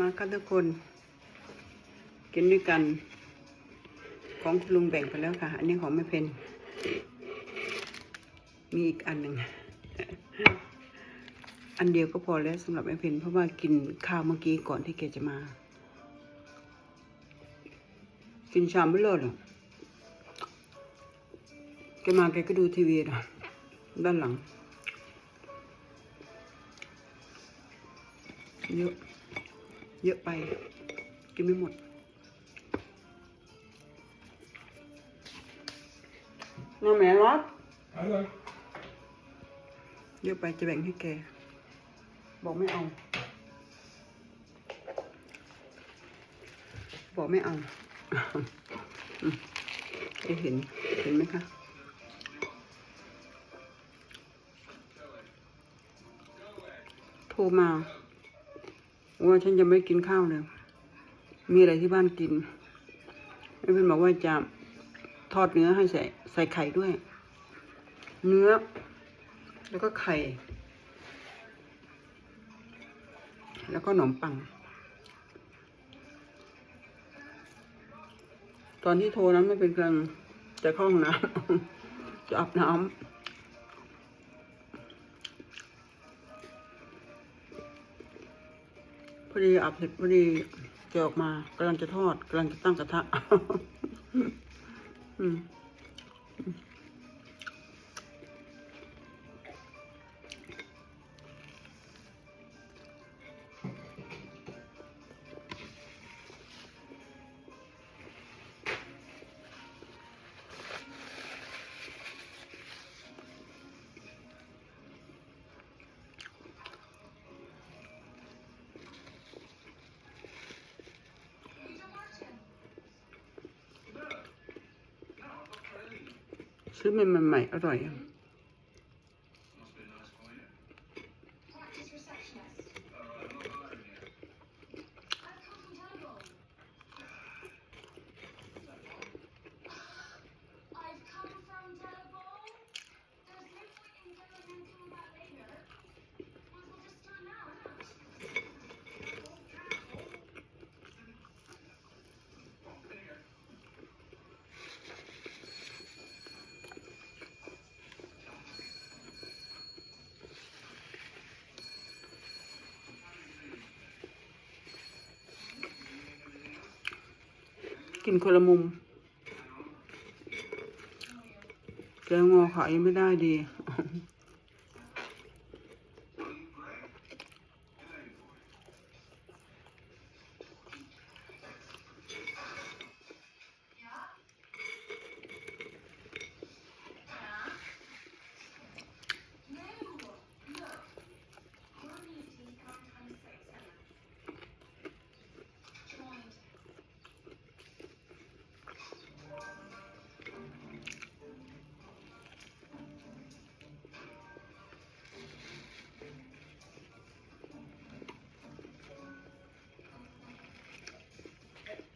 มาครับทุกคน กินด้วยกัน ของคุณลุงแบ่งไปแล้วค่ะ อันนี้ของแม่เพนมีอีกอันหนึ่งอันเดียวก็พอแล้วสำหรับแม่เพนเพราะว่ากินข้าวเมื่อกี้ก่อนที่แกจะมา กินชามไม่เลิศหรอกแกมาแกก็ดูทีวีนะด้านหลังเยอะ เยอะไป กินไม่หมด น้าแม่รับ Hallo. เยอะไปจะแบ่งให้แก บอกไม่เอา บอกไม่เอาอืมแกเห็น เห็นไหมคะโทรมา ว่าฉันจะไม่กินข้าวเลย มีอะไรที่บ้านกินไม่เป็นบอกว่าจะทอดเนื้อให้ใส่ใส่ไข่ด้วย เนื้อ แล้วก็ไข่ แล้วก็ขนมปัง ตอนที่โทรนั้นไม่เป็นกลางจะเข้าห้องน้ำจะอาบน้ำ พอดีอาบเสร็จพอดีจะออกมากำลังจะทอดกำลังจะตั้งกระทะ อืม ซื้อใหม่ๆอร่อย กินคนละมุมแกงงอขายไม่ได้ดี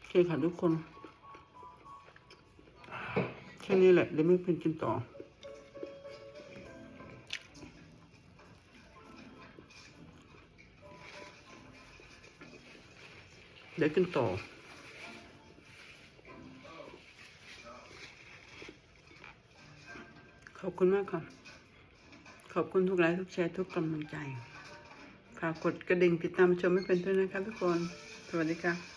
เคค่ะทุกคน แค่นี้แหละเดี๋ยวไม่เป็นกินต่อเดี๋ยวกินต่อ ขอบคุณมากค่ะ ขอบคุณทุกไลค์ทุกแชร์ทุกกำลังใจ ฝากกดกระดิ่งติดตามชมไม่เป็นด้วยนะครับทุกคน สวัสดีค่ะ